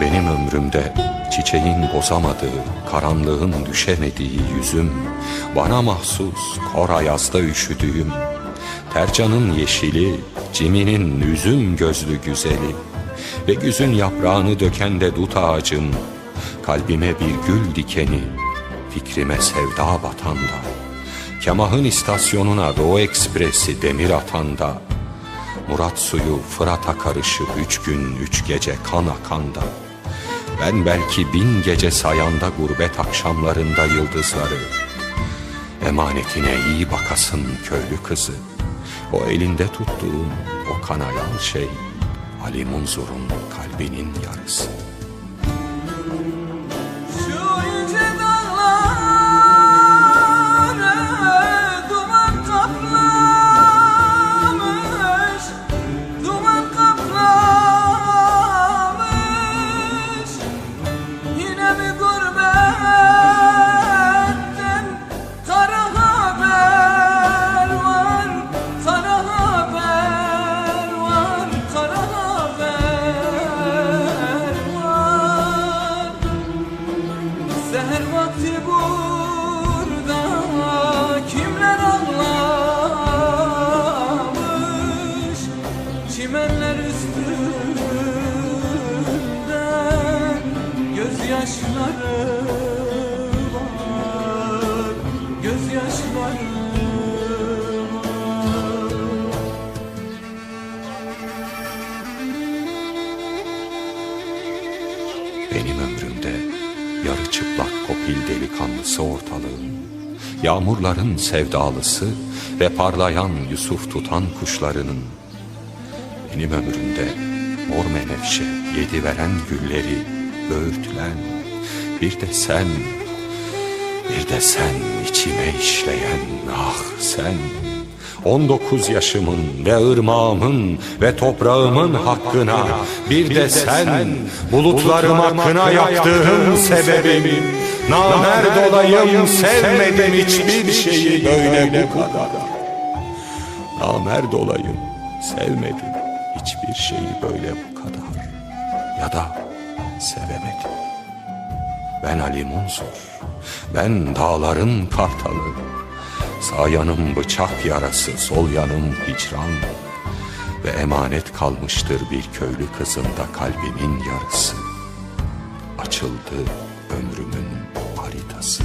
Benim ömrümde çiçeğin bozamadığı, karanlığın düşemediği yüzüm, bana mahsus kor ayazda üşüdüğüm, tercanın yeşili, ciminin üzüm gözlü güzeli ve güzün yaprağını döken de dut ağacım, kalbime bir gül dikeni, fikrime sevda batanda, Kemah'ın istasyonuna Doğu Ekspresi demir atanda, Murat suyu Fırat'a karışıp üç gün üç gece kan akanda, ben belki bin gece sayanda gurbet akşamlarında yıldızları, emanetine iyi bakasın köylü kızı, o elinde tuttuğum o kanayan şey, Ali Munzur'un kalbinin yarısı. Seher vakti burada kimler ağlamış? Çimenler üstünden gözyaşları var. Gözyaşları Benim ömrümde yarı çıplak kopil delikanlısı ortalığım Yağmurların sevdalısı ve parlayan Yusuf tutan kuşlarının. Benim ömrümde mor menevşe yedi veren gülleri böğürtülen. Bir de sen, bir de sen içime işleyen ah sen 19 yaşımın ve ırmağımın ve toprağımın hakkına bir de sen bulutlarıma kına yaktığın sebebim. Namerd olayım sevmedim hiçbir şeyi. böyle bu kadar. Namerd olayım sevmedim hiçbir şeyi. Böyle bu kadar. Ya da sevemedim. Ben Ali Munzur Ben dağların kartalı Sağ yanım bıçak yarası, sol yanım hicran. Ve emanet kalmıştır bir köylü kızında kalbimin yarısı. Açıldı ömrümün haritası